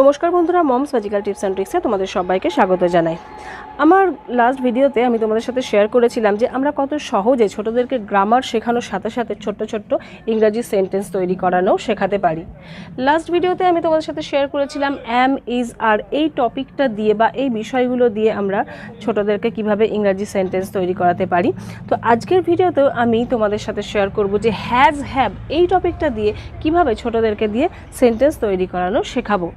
নমস্কার বন্ধুরা, moms magical tips and ট্রিক্সে তোমাদের সবাইকে স্বাগত জানাই। আমার লাস্ট ভিডিওতে আমি তোমাদের সাথে শেয়ার করেছিলাম যে আমরা কত সহজে ছোটদেরকে গ্রামার শেখানোর সাথে সাথে ছোট্ট ছোট্ট ইংরাজি সেন্টেন্স তৈরি করানো শেখাতে পারি। লাস্ট ভিডিওতে আমি তোমাদের সাথে শেয়ার করেছিলাম অ্যাম ইজ আর এই টপিকটা দিয়ে বা এই বিষয়গুলো দিয়ে আমরা ছোটদেরকে কীভাবে ইংরাজি সেন্টেন্স তৈরি করাতে পারি। তো আজকের ভিডিওতেও আমি তোমাদের সাথে শেয়ার করব যে হ্যাজ হ্যাভ এই টপিকটা দিয়ে কীভাবে ছোটদেরকে দিয়ে সেন্টেন্স তৈরি করানো শেখাবো।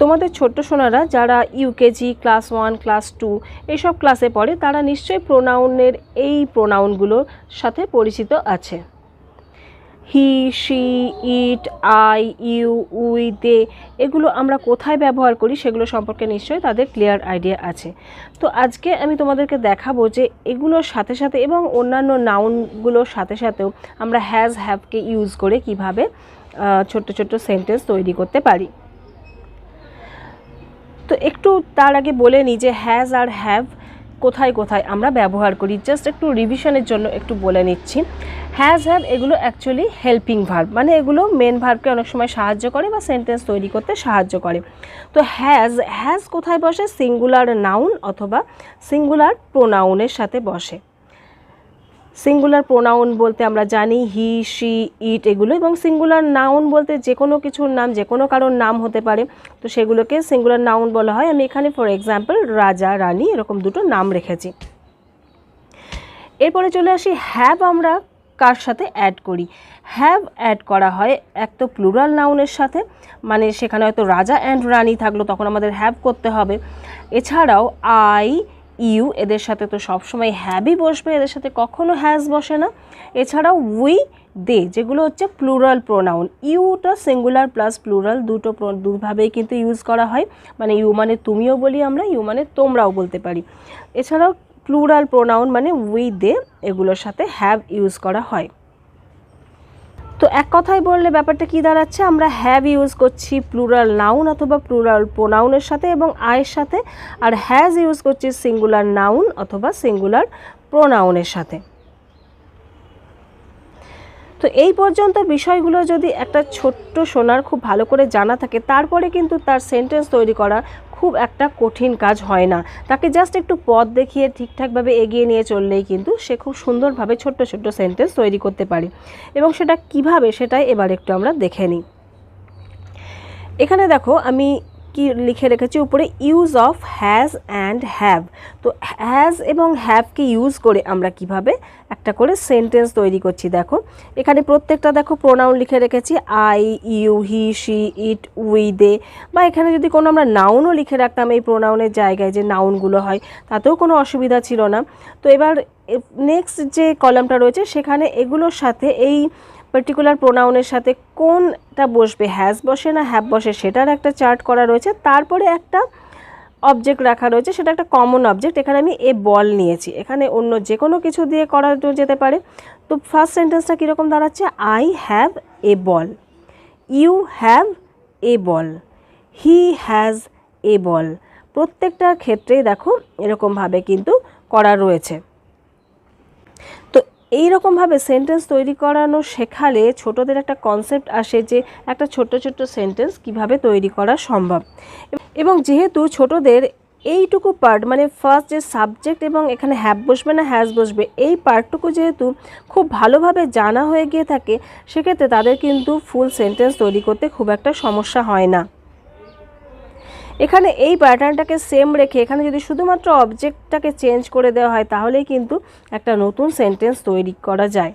তোমাদের ছোট্ট সোনারা যারা UKG class one class two এইসব ক্লাসে পড়ে, তারা নিশ্চয়ই প্রোনাউনের এই প্রোনাউনগুলোর সাথে পরিচিত আছে। He, she, it, I, you, we, they এগুলো আমরা কোথায় ব্যবহার করি সেগুলো সম্পর্কে নিশ্চয়ই তাদের ক্লিয়ার আইডিয়া আছে। তো আজকে আমি তোমাদেরকে দেখাবো যে এগুলোর সাথে সাথে এবং অন্যান্য নাউনগুলোর সাথে সাথেও আমরা হ্যাজ হ্যাভকে ইউজ করে কীভাবে ছোট্ট ছোট্ট সেন্টেন্স তৈরি করতে পারি। তো একটু তার আগে বলে নিই যে হ্যাজ আর হ্যাভ কোথায় কোথায় আমরা ব্যবহার করি। জাস্ট একটু রিভিশনের জন্য একটু বলে নিচ্ছি। হ্যাজ হ্যাভ এগুলো অ্যাকচুয়ালি হেল্পিং ভার্ব মানে এগুলো মেন ভার্বকে অনেক সময় সাহায্য করে বা সেন্টেন্স তৈরি করতে সাহায্য করে। তো হ্যাজ হ্যাজ কোথায় বসে? সিঙ্গুলার নাউন অথবা সিঙ্গুলার প্রোনাউনের সাথে বসে। সিঙ্গুলার প্রোনাউন বলতে আমরা জানি হি শি ইট এগুলো এবং সিঙ্গুলার নাউন বলতে যে কোনো কিছুর নাম, যে কোনো কারোর নাম হতে পারে। তো সেগুলোকে সিঙ্গুলার নাউন বলা হয়। আমি এখানে ফর এক্সাম্পল রাজা, রানী এরকম দুটো নাম রেখেছি। এরপরে চলে আসি হ্যাভ আমরা কার সাথে অ্যাড করি? হ্যাভ অ্যাড করা হয় এক তো প্লুরাল নাউনের সাথে মানে সেখানে হয়তো রাজা অ্যান্ড রানী থাকল, তখন আমাদের হ্যাভ করতে হবে। এছাড়াও আই ইউ, এদের সাথে তো সবসময় হ্যাবই বসবে, এদের সাথে কখনো হ্যাজ বসে না। এছাড়াও উই দে যেগুলো হচ্ছে প্লুরাল প্রোনাউন ইউটা সিঙ্গুলার প্লাস প্লুরাল দুটো দুভাবেই কিন্তু ইউজ করা হয়। মানে ইউ মানে তুমিও বলি আমরা, ইউ মানে তোমরাও বলতে পারি। এছাড়াও প্লুরাল প্রোনাউন মানে উই দে এগুলোর সাথে হ্যাভ ইউজ করা হয়। তো এক কথায় বললে ব্যাপারটা কি দাঁড়াচ্ছে? আমরা হ্যাভ ইউজ করছি প্লুরাল নাউন অথবা প্লুরাল প্রোনাউনের সাথে এবং আয়ের সাথে আর হ্যাজ ইউজ করছি সিঙ্গুলার নাউন অথবা সিঙ্গুলার প্রোনাউনের সাথে। তো এই পর্যন্ত বিষয়গুলো যদি একটা ছোট্ট সোনার খুব ভালো করে জানা থাকে, তারপরে কিন্তু তার সেন্টেন্স তৈরি করা খুব একটা কঠিন কাজ হয় না। তাকে জাস্ট একটু পথ দেখিয়ে ঠিকঠাকভাবে এগিয়ে নিয়ে চললেই কিন্তু সে খুব সুন্দরভাবে ছোট্ট ছোট্ট সেন্টেন্স তৈরি করতে পারে। এবং সেটা কীভাবে সেটাই এবার একটু আমরা দেখে নিই। এখানে দেখো, আমি কি লিখে রেখেছি? উপরে use of has and have তো হ্যাজ এবং হ্যাভকে ইউজ করে আমরা কীভাবে একটা করে সেন্টেন্স তৈরি করছি দেখো। এখানে প্রত্যেকটা দেখো প্রোনাউন লিখে রেখেছি। I you he she it we they বা এখানে যদি কোনো আমরা নাউনও লিখে রাখতাম এই প্রোনাউনের জায়গায় যে নাউনগুলো হয়, তাতেও কোনো অসুবিধা ছিল না। তো এবার নেক্সট যে কলামটা রয়েছে, সেখানে এগুলোর সাথে এই পার্টিকুলার প্রোনাউনের সাথে কোনটা বসবে হ্যাজ বসে না হ্যাভ বসে, সেটার একটা চার্ট করা রয়েছে। তারপরে একটা অবজেক্ট রাখা রয়েছে, সেটা একটা কমন অবজেক্ট এখানে আমি এ বল নিয়েছি। এখানে অন্য যে কোনো কিছু দিয়ে করা যেতে পারে। তো ফার্স্ট সেন্টেন্সটা কীরকম দাঁড়াচ্ছে? I have a ball you have a ball he has a ball প্রত্যেকটা ক্ষেত্রেই দেখো এরকমভাবে কিন্তু করা রয়েছে। এই রকমভাবে সেন্টেন্স তৈরি করানো শেখালে ছোটদের একটা কনসেপ্ট আসে যে একটা ছোট্ট ছোট্ট সেন্টেন্স কীভাবে তৈরি করা সম্ভব। এবং যেহেতু ছোটদের এইটুকু পার্ট মানে ফার্স্ট যে সাবজেক্ট এবং এখানে হ্যাপ বসবে না হ্যাজ বসবে, এই পার্টটুকু যেহেতু খুব ভালোভাবে জানা হয়ে গিয়ে থাকে, সেক্ষেত্রে তাদের কিন্তু ফুল সেন্টেন্স তৈরি করতে খুব একটা সমস্যা হয় না। এখানে এই প্যাটার্নটাকে সেম রেখে এখানে যদি শুধুমাত্র অবজেক্টটাকে চেঞ্জ করে দেওয়া হয়, তাহলেই কিন্তু একটা নতুন সেন্টেন্স তৈরি করা যায়।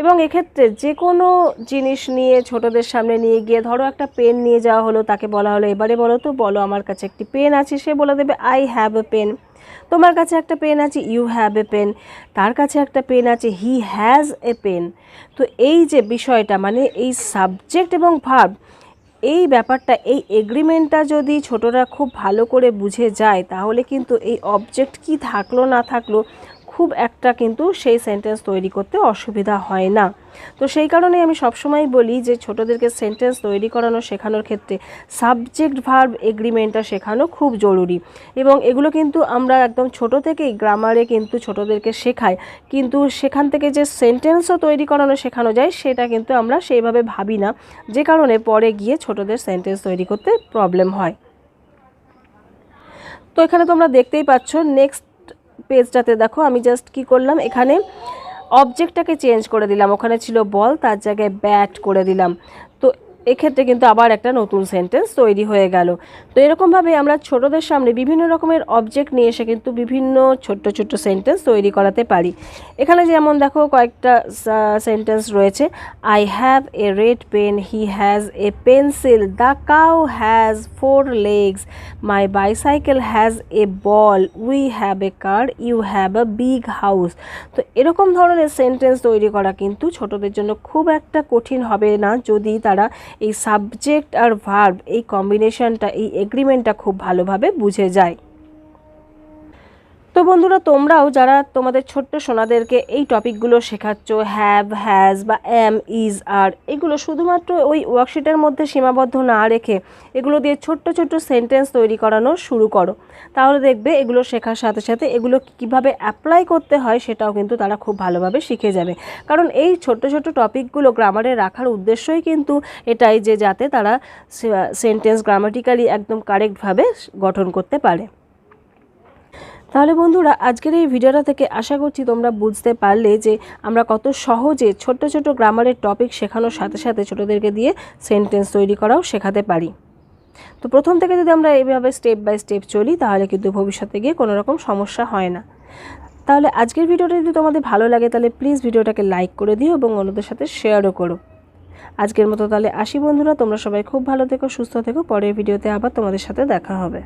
এবং এক্ষেত্রে যে কোনো জিনিস নিয়ে, ছোটদের সামনে নিয়ে গিয়ে, ধরো একটা পেন নিয়ে যাওয়া হলো, তাকে বলা হলো, এবারে বলো তো, বলো আমার কাছে একটি পেন আছে। সে বলে দেবে আই হ্যাভ এ পেন তোমার কাছে একটা পেন আছে? ইউ হ্যাভ এ পেন তার কাছে একটা পেন আছে? হি হ্যাজ এ পেন তো এই যে বিষয়টা মানে এই সাবজেক্ট এবং ভার্ব এই ব্যাপারটা, এই এগ্রিমেন্টটা যদি ছোটরা খুব ভালো করে বুঝে যায়, তাহলে কিন্তু এই অবজেক্ট কি থাকল না থাকল খুব একটা কিন্তু সেই সেন্টেন্স তৈরি করতে অসুবিধা হয় না। তো সেই কারণে আমি সবসময় বলি যে ছোটদেরকে সেন্টেন্স তৈরি করানো শেখানোর ক্ষেত্রে সাবজেক্ট ভার্ব এগ্রিমেন্টটা শেখানো খুব জরুরি। এবং এগুলো কিন্তু আমরা একদম ছোট থেকেই গ্রামারে কিন্তু ছোটদেরকে শেখাই। কিন্তু সেখান থেকে যে সেন্টেন্সও তৈরি করানো শেখানো যায়, সেটা কিন্তু আমরা সেইভাবে ভাবি না। যে কারণে পরে গিয়ে ছোটদের সেন্টেন্স তৈরি করতে প্রবলেম হয়। তো এখানে তোমরা দেখতেই পাচ্ছ নেক্সট পেজটাতে দেখো, আমি জাস্ট কি করলাম, এখানে অবজেক্টটাকে চেঞ্জ করে দিলাম। ওখানে ছিল বল তার জায়গায় ব্যাট করে দিলাম। এক্ষেত্রে কিন্তু আবার একটা নতুন সেন্টেন্স তৈরি হয়ে গেল। তো এরকমভাবে আমরা ছোটদের সামনে বিভিন্ন রকমের অবজেক্ট নিয়ে এসে কিন্তু বিভিন্ন ছোট্ট ছোট্ট সেন্টেন্স তৈরি করাতে পারি। এখানে যেমন দেখো কয়েকটা সেন্টেন্স রয়েছে। I have a red pen he has a pencil the cow has four legs my bicycle has a ball we have a car you have a big house তো এরকম ধরনের সেন্টেন্স তৈরি করা কিন্তু ছোটদের জন্য খুব একটা কঠিন হবে না, যদি তারা এই সাবজেক্ট আর ভার্ব এই কম্বিনেশনটা এই এগ্রিমেন্টটা খুব ভালোভাবে বুঝে যায়। তো বন্ধুরা, তোমরাও যারা তোমাদের ছোট্ট সোনাদেরকে এই টপিকগুলো শেখাচ্ছ হ্যাভ হ্যাজ বা এম ইজ আর এগুলো শুধুমাত্র ওই ওয়ার্কশিটের মধ্যে সীমাবদ্ধ না রেখে এগুলো দিয়ে ছোট্ট ছোট্ট সেন্টেন্স তৈরি করানো শুরু করো। তাহলে দেখবে এগুলো শেখার সাথে সাথে এগুলো কীভাবে অ্যাপ্লাই করতে হয় সেটাও কিন্তু তারা খুব ভালোভাবে শিখে যাবে। কারণ এই ছোট্ট ছোট্ট টপিকগুলো গ্রামারে রাখার উদ্দেশ্যই কিন্তু এটাই যে যাতে তারা সেন্টেন্স গ্রামাটিক্যালি একদম কারেক্টভাবে গঠন করতে পারে। তাহলে বন্ধুরা, আজকের এই ভিডিওটা থেকে আশা করছি তোমরা বুঝতে পারলে যে আমরা কত সহজে ছোট্ট ছোট গ্রামারের টপিক শেখানোর সাথে সাথে ছোটদেরকে দিয়ে সেন্টেন্স তৈরি করাও শেখাতে পারি। তো প্রথম থেকে যদি আমরা এইভাবে স্টেপ বাই স্টেপ চলি, তাহলে কিন্তু ভবিষ্যতে গিয়ে কোনো রকম সমস্যা হয় না। তাহলে আজকের ভিডিওটা যদি তোমাদের ভালো লাগে, তাহলে প্লিজ ভিডিওটাকে লাইক করে দিও এবং অন্যদের সাথে শেয়ারও করো। আজকের মতো তাহলে আসি বন্ধুরা, তোমরা সবাই খুব ভালো থেকো, সুস্থ থেকো, পরের ভিডিওতে আবার তোমাদের সাথে দেখা হবে।